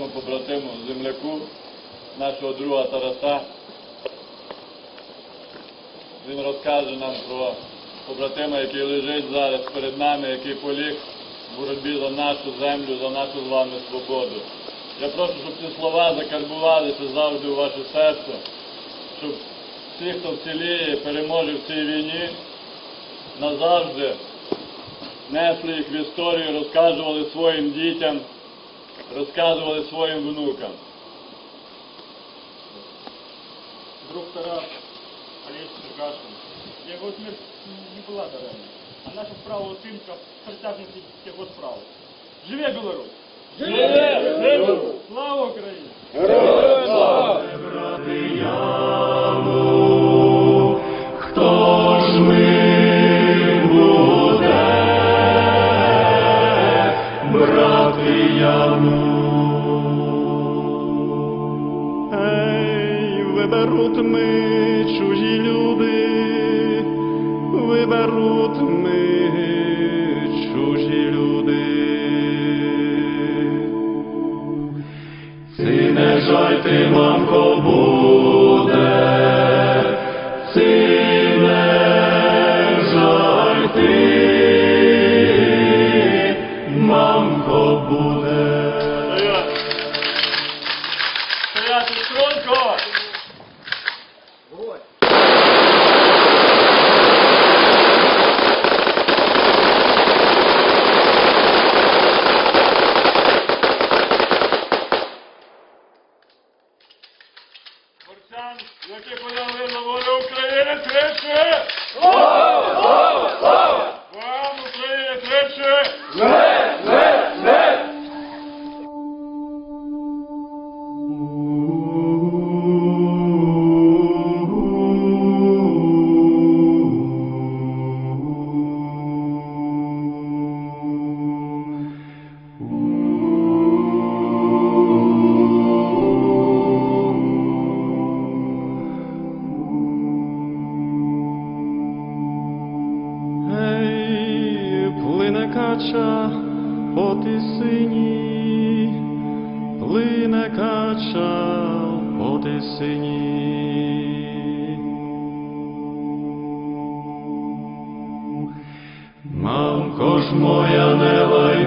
слово побратиму земляку, нашого друга Тараса. Він розкаже нам про побратима, який лежить зараз перед нами, який поліг в боротьбі за нашу землю, за нашу з вами свободу. Я прошу, щоб ці слова закарбувалися завжди у ваше серце, щоб всі, хто вціліє, переможе в цій війні, назавжди несли їх в історію, розказували своїм дітям, розказували своїм внукам. друг Тарас Олесь Черкашин. Його смерть не була даремна, а наша справа у тим, щоб притягнути його справу. Живе Білорусь! Живе! Слава Україні! Виберуть ми чужі люди, виберуть ми чужі люди. Ти не жаль ти, мамко, буде, Yeah. По тисині, плине кача по тисині. Мамко ж моя, не лай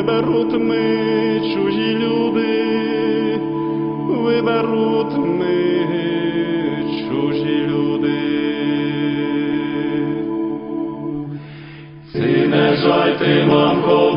виберуть ми чужі люди, виберуть ми чужі люди. Ці не жайте, мамко,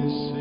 плине кача по тисині.